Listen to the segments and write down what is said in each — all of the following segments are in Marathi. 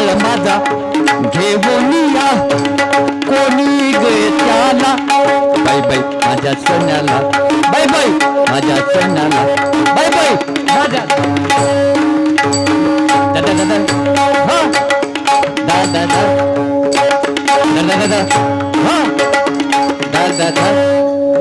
बाळ माझा घेऊन या. कोणी गे त्याला? बाय बाय माझ्या सोन्याला बाय बाय माझ्या सोन्याला बाय बाय माझ्या दादा दादा हा. दादा दादा दादा हा. दादा दादा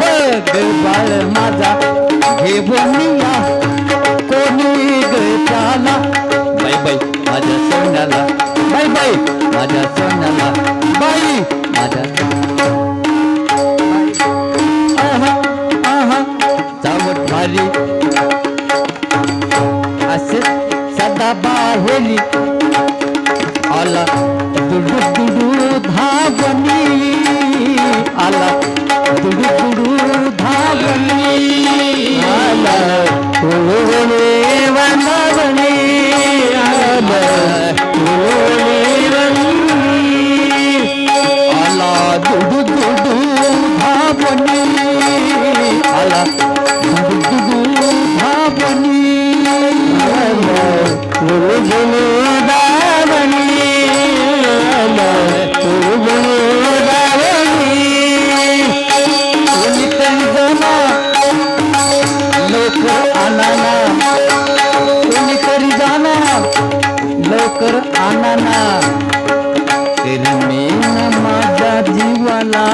बघ बाळ माझा घेऊन या. कोणी गे त्याला? बाय बाय माझ्या सोन्याला बाय बाय माझ्या सोन्याला. बाई. माझ्या आहा आहा. चावट भारी. असे सदा बाहेरी. आला दुडू दुडू धावणी. आला दुडू दुडू लवकर आणाना तेरे मेन माझ्या जीवाला।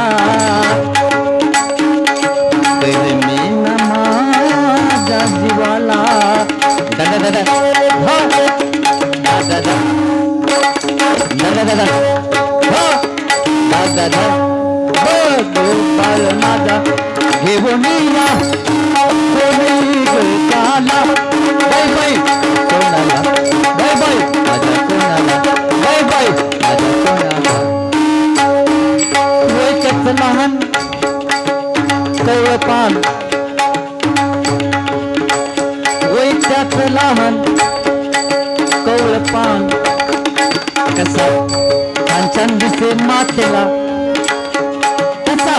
तेरे मेन माझ्या जीवाला। दादा दादा हो। दादा दादा दादा दादा हो। दादा दादा बघ बाळ माझा घेऊन या कोणी काला।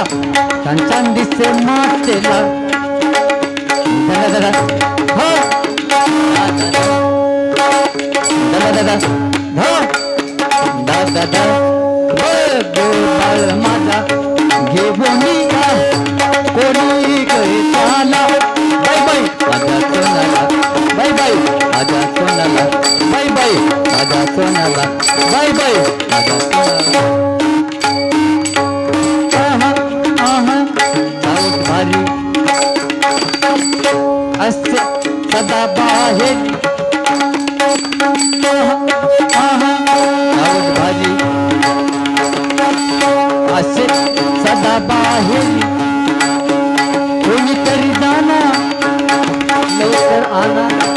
छान छान दिसते मातेला. दादा दादा हो. दादा दादा हो. दादा दादा. हो, बघ माझा. घेऊन या कोणी काही बाय बाय माझ्या सोनाला. बाय बाय माझ्या सोनाला. बाय बाय माझ्या सोनाला. बाय बाय माझ्या सोनाला. सदा बाहेर आहा असे सदा बाहेर कोणीतरी जाणार लवकर आणा।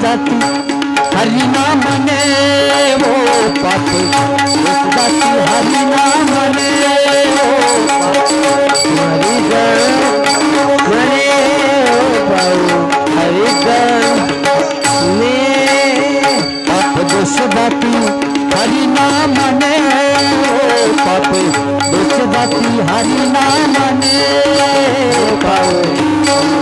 जाती. हरिनामने वो पाप. दोष जाती हरिनामने वो पाप. हरि म्हणे पाऊ हरि ने पाप दोष जाती. हरिनामने वो पाप. दोष जाती हरिनामने पाऊ